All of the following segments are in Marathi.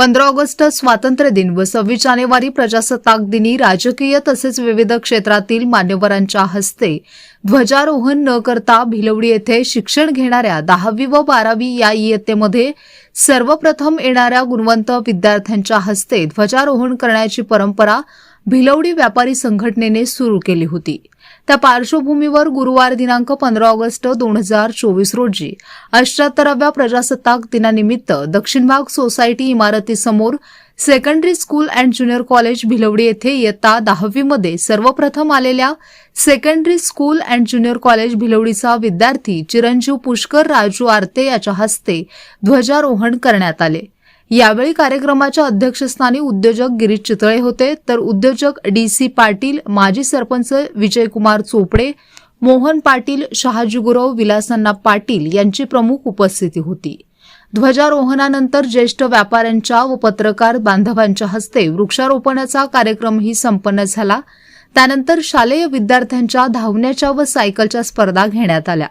पंधरा ऑगस्ट स्वातंत्र्य दिन व सव्वीस जानेवारी प्रजासत्ताक दिनी राजकीय तसेच विविध क्षेत्रातील मान्यवरांच्या हस्ते ध्वजारोहण न करता भिलवडी येथे शिक्षण घेणाऱ्या दहावी व बारावी या इयत्तेमध्ये सर्वप्रथम येणाऱ्या गुणवंत विद्यार्थ्यांच्या हस्ते ध्वजारोहण करण्याची परंपरा भिलवडी व्यापारी संघटनेने सुरू केली होती. त्या पार्श्वभूमीवर गुरुवार दिनांक पंधरा ऑगस्ट दोन हजार चोवीस रोजी अष्ट्याहत्तराव्या प्रजासत्ताक दिनानिमित्त दक्षिण भाग सोसायटी इमारतीसमोर secondary school and junior college Bhilwadi येथे इयत्ता दहावीमध्ये सर्वप्रथम आलेल्या secondary school and junior college भिलवडीचा विद्यार्थी चिरंजीव पुष्कर राजू आरते याच्या हस्ते ध्वजारोहण करण्यात आले. यावेळी कार्यक्रमाच्या अध्यक्षस्थानी उद्योजक गिरीश चितळे होते. तर उद्योजक डी सी पाटील माजी सरपंच विजयकुमार चोपडे मोहन पाटील शहाजी गुरव विलासन्ना पाटील यांची प्रमुख उपस्थिती होती. ध्वजारोहणानंतर ज्येष्ठ व्यापाऱ्यांच्या व पत्रकार बांधवांच्या हस्ते वृक्षारोपणाचा कार्यक्रमही संपन्न झाला. त्यानंतर शालेय विद्यार्थ्यांच्या धावण्याच्या व सायकलच्या स्पर्धा घेण्यात आल्या.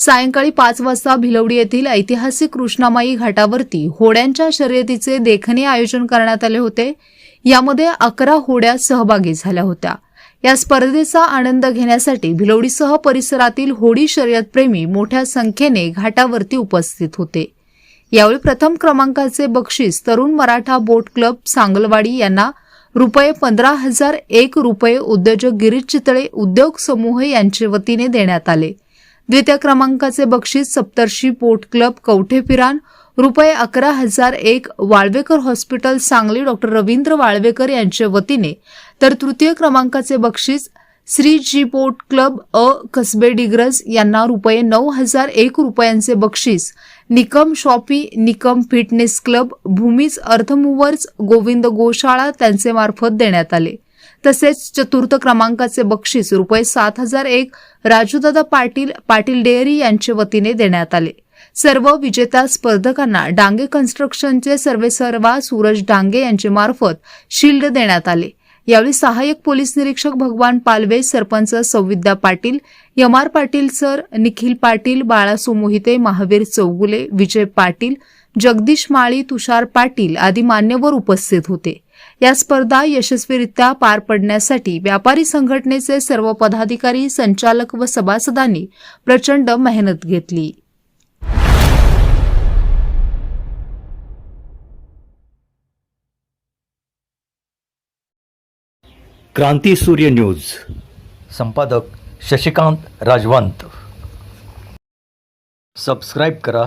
सायंकाळी पाच वाजता भिलवडी येथील ऐतिहासिक कृष्णामाई घाटावरती होड्यांच्या शर्यतीचे देखणे आयोजन करण्यात आले होते. यामध्ये अकरा होड्या सहभागी झाल्या होत्या. या स्पर्धेचा आनंद घेण्यासाठी भिलवडीसह परिसरातील होडी शर्यतप्रेमी मोठ्या संख्येने घाटावरती उपस्थित होते. यावेळी प्रथम क्रमांकाचे बक्षीस तरुण मराठा बोट क्लब सांगलवाडी यांना रुपये पंधरा हजार एक रुपये उद्योजक गिरीश चितळे उद्योग समूह यांच्या वतीने देण्यात आले. द्वितीय क्रमांकाचे बक्षीस सप्तर्षी बोट क्लब कवठे फिरान रुपये अकरा हजार एक वाळवेकर हॉस्पिटल सांगली डॉक्टर रवींद्र वाळवेकर यांच्या वतीने. तर तृतीय क्रमांकाचे बक्षीस श्री जी बोट क्लब अ कसबे डिग्रज यांना रुपये नऊ हजार एक रुपयांचे बक्षीस. Nikam shoppe Nikam fitness club Bhoomi's earthmovers Govind गोशाळा त्यांचे मार्फत देण्यात आले. तसेच चतुर्थ क्रमांकाचे बक्षीस रुपये सात हजार एक राजूदादा पाटील पाटील डेअरी यांच्या वतीने देण्यात आले. सर्व विजेत्या स्पर्धकांना डांगे कन्स्ट्रक्शनचे सर्वेसर्वा सूरज डांगे यांच्या मार्फत शिल्ड देण्यात आले. यावेळी सहाय्यक पोलीस निरीक्षक भगवान पालवे सरपंच सौविद्या पाटील यमार पाटील सर निखिल पाटील बाळासो मोहिते महावीर चौगुले विजय पाटील जगदीश माळी तुषार पाटील आदी मान्यवर उपस्थित होते. या स्पर्धा यशस्वीरित्या पार पडण्यासाठी व्यापारी संघटनेचे सर्व पदाधिकारी संचालक व सभासदांनी प्रचंड मेहनत घेतली. क्रांती सूर्य न्यूज. संपादक शशिकांत राजवंत. सबस्क्राईब करा.